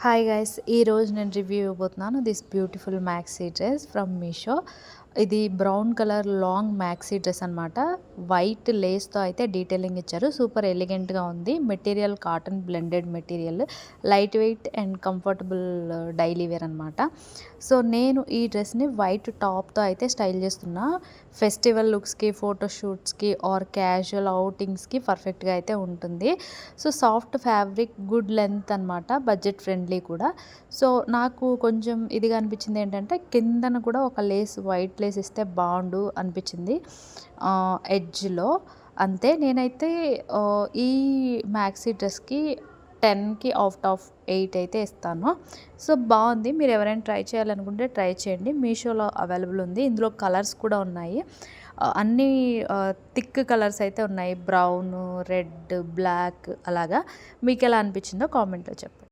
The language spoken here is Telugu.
హాయ్ గైస్ ఈరోజు నేను రివ్యూ ఇవ్వబోతున్నాను this beautiful maxi dress from Meesho ఇది brown colour long maxi dress అనమాట వైట్ లేస్తో అయితే డీటెయిలింగ్ ఇచ్చారు. సూపర్ ఎలిగెంట్గా ఉంది. Material cotton blended material light weight and comfortable daily wear అనమాట సో నేను ఈ డ్రెస్ని వైట్ టాప్తో అయితే స్టైల్ చేస్తున్నా. ఫెస్టివల్ లుక్స్కి ఫోటోషూట్స్కి ఆర్ క్యాజువల్ అవుటింగ్స్కి పర్ఫెక్ట్గా అయితే ఉంటుంది. So soft fabric good length అనమాట బడ్జెట్ ఫ్రెండ్లీ కూడా. సో నాకు కొంచెం ఇదిగా అనిపించింది ఏంటంటే కిందన కూడా ఒక లేస్ వైట్ ప్లేస్ ఇస్తే బాగుండు అనిపించింది. ఎడ్జ్లో. అంతే నేనైతే ఈ మ్యాక్సీ డ్రెస్కి టెన్కి అవుట్ ఆఫ్ ఎయిట్ అయితే ఇస్తాను. సో బాగుంది. మీరు ఎవరైనా ట్రై చేయాలనుకుంటే ట్రై చేయండి. మీషోలో అవైలబుల్ ఉంది. ఇందులో కలర్స్ కూడా ఉన్నాయి. అన్ని థిక్ కలర్స్ అయితే ఉన్నాయి. బ్రౌన్ రెడ్ బ్లాక్ అలాగా. మీకు ఎలా అనిపించిందో కామెంట్లో చెప్పండి.